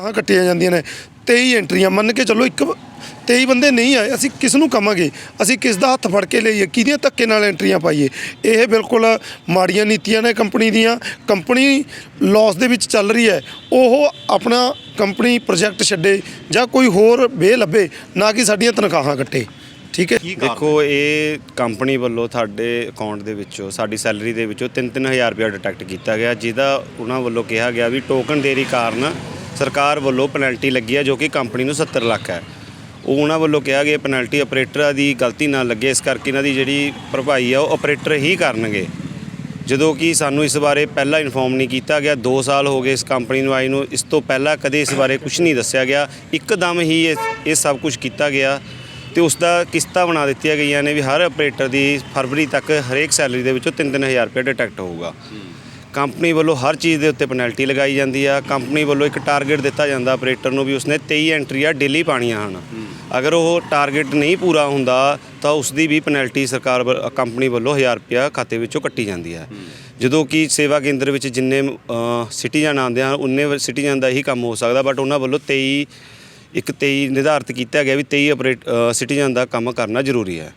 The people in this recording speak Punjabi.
ਹਾਂ ਕੱਟੀਆਂ ਜਾਂਦੀਆਂ ਨੇ। 23 ਐਂਟਰੀਆਂ ਮੰਨ ਕੇ ਚੱਲੋ ਇੱਕ 23 ਬੰਦੇ ਨਹੀਂ ਆਏ ਅਸੀਂ ਕਿਸ ਨੂੰ ਕਵਾਂਗੇ ਅਸੀਂ ਕਿਸ ਦਾ ਹੱਥ ਫੜ ਕੇ ਲਈਏ? ਕਿਹਦੀਆਂ ਧੱਕੇ ਨਾਲ ਐਂਟਰੀਆਂ ਪਾਈਏ? ਇਹ ਬਿਲਕੁਲ ਮਾੜੀਆਂ ਨੀਤੀਆਂ ਨੇ ਕੰਪਨੀ ਦੀਆਂ। ਕੰਪਨੀ ਲਾਸ ਦੇ ਵਿੱਚ ਚੱਲ ਰਹੀ ਹੈ। ਉਹ ਆਪਣਾ ਕੰਪਨੀ ਪ੍ਰੋਜੈਕਟ ਛੱਡੇ ਜਾਂ ਕੋਈ ਹੋਰ ਵੇ ਲੱਭੇ ਨਾ ਕਿ ਸਾਡੀਆਂ ਤਨਖਾਹਾਂ ਕੱਟੇ। ਠੀਕ ਹੈ? ਦੇਖੋ ਇਹ ਕੰਪਨੀ ਵੱਲੋਂ ਸਾਡੇ ਅਕਾਊਂਟ ਦੇ ਵਿੱਚੋਂ ਸਾਡੀ ਸੈਲਰੀ ਦੇ ਵਿੱਚੋਂ 3-3000 ਰੁਪਏ ਡਿਟੈਕਟ ਕੀਤਾ ਗਿਆ ਜਿਹਦਾ ਉਹਨਾਂ ਵੱਲੋਂ ਕਿਹਾ ਗਿਆ ਵੀ ਟੋਕਨ ਦੇਰੀ ਕਾਰਨ ਸਰਕਾਰ ਵੱਲੋਂ ਪੈਨਲਟੀ ਲੱਗੀ ਹੈ ਜੋ ਕਿ ਕੰਪਨੀ ਨੂੰ 70 ਲੱਖ ਹੈ। ਉਹ ਉਹਨਾਂ ਵੱਲੋਂ ਕਿਹਾ ਗਿਆ ਪੈਨਲਟੀ ਆਪਰੇਟਰਾਂ ਦੀ ਗਲਤੀ ਨਾਲ ਲੱਗੇ, ਇਸ ਕਰਕੇ ਇਹਨਾਂ ਦੀ ਜਿਹੜੀ ਭਰਪਾਈ ਆ, ਉਹ ਆਪਰੇਟਰ ਹੀ ਕਰਨਗੇ। ਜਦੋਂ ਕਿ ਸਾਨੂੰ ਇਸ ਬਾਰੇ ਪਹਿਲਾਂ ਇਨਫੋਰਮ ਨਹੀਂ ਕੀਤਾ ਗਿਆ 2 ਸਾਲ ਹੋ ਗਏ ਇਸ ਕੰਪਨੀ ਨੂੰ ਆਈ ਨੂੰ, ਇਸ ਤੋਂ ਪਹਿਲਾਂ ਕਦੇ ਇਸ ਬਾਰੇ ਕੁਝ ਨਹੀਂ ਦੱਸਿਆ ਗਿਆ। ਇੱਕਦਮ ਹੀ ਇਹ ਇਹ ਸਭ ਕੁਝ ਕੀਤਾ ਗਿਆ ਤੇ ਉਸ ਦਾ ਕਿਸ਼ਤਾਂ ਬਣਾ ਦਿੱਤੀਆਂ ਗਈਆਂ ਨੇ ਵੀ ਹਰ ਆਪਰੇਟਰ ਦੀ ਫਰਵਰੀ ਤੱਕ ਹਰੇਕ ਸੈਲਰੀ ਦੇ ਵਿੱਚੋਂ 3-3000 ਰੁਪਏ ਡਿਟੈਕਟ ਹੋਊਗਾ। ਕੰਪਨੀ ਵੱਲੋਂ ਹਰ ਚੀਜ਼ ਦੇ ਉੱਤੇ ਪੈਨਲਟੀ ਲਗਾਈ ਜਾਂਦੀ ਆ। ਕੰਪਨੀ ਵੱਲੋਂ ਇੱਕ ਟਾਰਗੇਟ ਦਿੱਤਾ ਜਾਂਦਾ ਆਪਰੇਟਰ ਨੂੰ ਵੀ ਉਸਨੇ 23 ਐਂਟਰੀਆਂ ਡੇਲੀ ਪਾਣੀਆਂ ਹਨ। ਅਗਰ ਉਹ ਟਾਰਗੇਟ ਨਹੀਂ ਪੂਰਾ ਹੁੰਦਾ, ਤਾਂ ਉਸ ਦੀ ਵੀ ਪੈਨਲਟੀ ਸਰਕਾਰ ਵੱਲ- ਕੰਪਨੀ ਵੱਲੋਂ 1000 ਰੁਪਇਆ ਖਾਤੇ ਵਿੱਚੋਂ ਕੱਟੀ ਜਾਂਦੀ ਹੈ ਜਦੋਂ ਕਿ ਸੇਵਾ ਕੇਂਦਰ ਵਿੱਚ ਜਿੰਨੇ ਸਿਟੀਜ਼ਨ ਆਉਂਦੇ ਹਨ ਉਨੇ ਸਿਟੀਜ਼ਨ ਦਾ ਹੀ ਕੰਮ ਹੋ ਸਕਦਾ ਬਟ ਉਹਨਾਂ ਵੱਲੋਂ 23 ਇੱਕ 23 ਨਿਰਧਾਰਿਤ ਕੀਤਾ ਗਿਆ ਵੀ 23 ਆਪਰੇਟ ਸਿਟੀਜ਼ਨ ਦਾ ਕੰਮ ਕਰਨਾ ਜ਼ਰੂਰੀ ਹੈ।